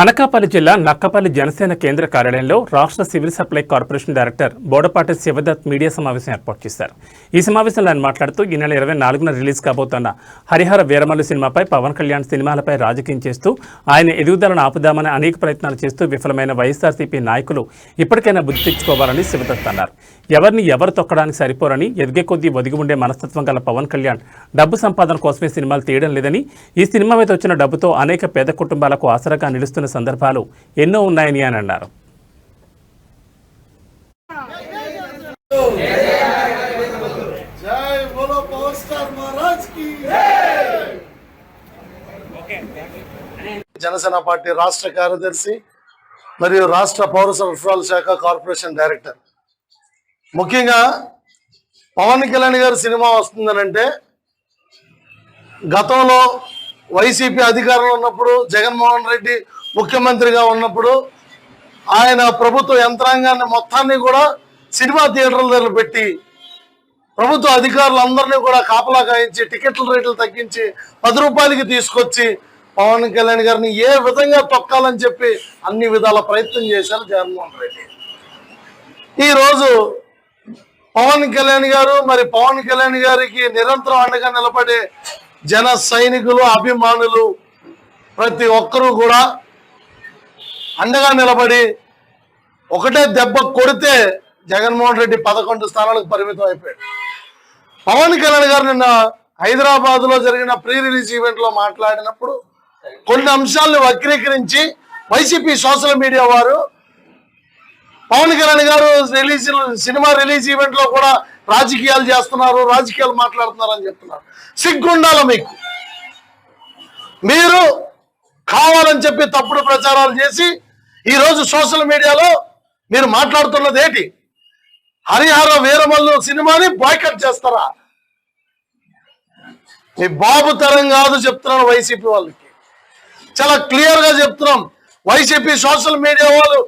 అనకాపల్లి జిల్లా నక్కపల్లి జనసేన కేంద్ర కార్యాలయంలో రాష్ట్ర civil supply corporation director Bodapati Shivadatt media సమావేశం ఏర్పాటు చేశారు. ఈ సమావేశంలో ఆయన మాట్లాడుతూ ఈ నెల ఇరవై నాలుగున రిలీజ్ కాబోతున్న హరిహర వీరమల్లు సినిమాపై పవన్ కళ్యాణ్ సినిమాలపై రాజకీయం చేస్తూ ఆయన ఎదుగుదలను ఆపుదామని అనేక ప్రయత్నాలు చేస్తూ విఫలమైన వైఎస్ఆర్సీపీ నాయకులు ఇప్పటికైనా బుద్ధి తెచ్చుకోవాలని శివదత్ అన్నారు. ఎవరిని ఎవరు తొక్కడానికి సరిపోరని ఎదిగే కొద్దీ ఒదిగి ఉండే మనస్తత్వం గల పవన్ కళ్యాణ్ డబ్బు సంపాదన కోసమే సినిమాలు తీయడం లేదని ఈ సినిమా మీద వచ్చిన డబ్బుతో అనేక పేద కుటుంబాలకు ఆసరాగా నిలుస్తున్న సందర్భాలు ఎన్నో ఉన్నాయని అని అన్నారు. జనసేన పార్టీ రాష్ట్ర కార్యదర్శి మరియు రాష్ట్ర పౌర సరఫరాల శాఖ కార్పొరేషన్ డైరెక్టర్. ముఖ్యంగా పవన్ కళ్యాణ్ గారి సినిమా వస్తుందని అంటే గతంలో వైసీపీ అధికారంలో ఉన్నప్పుడు జగన్మోహన్ రెడ్డి ముఖ్యమంత్రిగా ఉన్నప్పుడు ఆయన ప్రభుత్వ యంత్రాంగాన్ని మొత్తాన్ని కూడా సినిమా థియేటర్ల దగ్గర పెట్టి ప్రభుత్వ అధికారులందరినీ కూడా కాపలా కాయించి టికెట్ల రేట్లు తగ్గించి పది రూపాయలకి తీసుకొచ్చి పవన్ కళ్యాణ్ గారిని ఏ విధంగా తొక్కాలని చెప్పి అన్ని విధాల ప్రయత్నం చేశారు జగన్మోహన్ రెడ్డి. ఈరోజు పవన్ కళ్యాణ్ గారు మరి పవన్ కళ్యాణ్ గారికి నిరంతరం అండగా నిలబడే జన సైనికులు అభిమానులు ప్రతి ఒక్కరూ కూడా అండగా నిలబడి ఒకటే దెబ్బ కొడితే జగన్మోహన్ రెడ్డి పదకొండు స్థానాలకు పరిమితం అయిపోయాడు. పవన్ కళ్యాణ్ గారు నిన్న హైదరాబాద్లో జరిగిన ప్రీ రిలీజ్ ఈవెంట్లో మాట్లాడినప్పుడు కొన్ని అంశాలను వక్రీకరించి వైసీపీ సోషల్ మీడియా వారు పవన్ కళ్యాణ్ గారు రిలీజ్ సినిమా రిలీజ్ ఈవెంట్లో కూడా రాజకీయాలు చేస్తున్నారు రాజకీయాలు మాట్లాడుతున్నారు అని చెప్తున్నారు. సిగ్గుండాల మీకు? మీరు కావాలని చెప్పి తప్పుడు ప్రచారాలు చేసి ఈరోజు సోషల్ మీడియాలో మీరు మాట్లాడుతున్నది ఏంటి? హరిహర వీరమల్లు సినిమాని బాయ్కట్ చేస్తారా? మీ బాబు తరం కాదు చెప్తున్నాను వైసీపీ వాళ్ళకి. చాలా క్లియర్గా చెప్తున్నాం. వైసీపీ సోషల్ మీడియా వాళ్ళు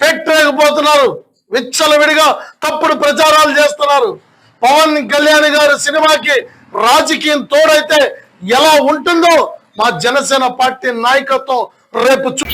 పెట్టలేకపోతున్నారు. విచ్చలవిడిగా తప్పుడు ప్రచారాలు చేస్తున్నారు. పవన్ కళ్యాణ్ గారి సినిమాకి రాజకీయం తోడైతే ఎలా ఉంటుందో మా జనసేన పార్టీ నాయకత్వం రేపు చూ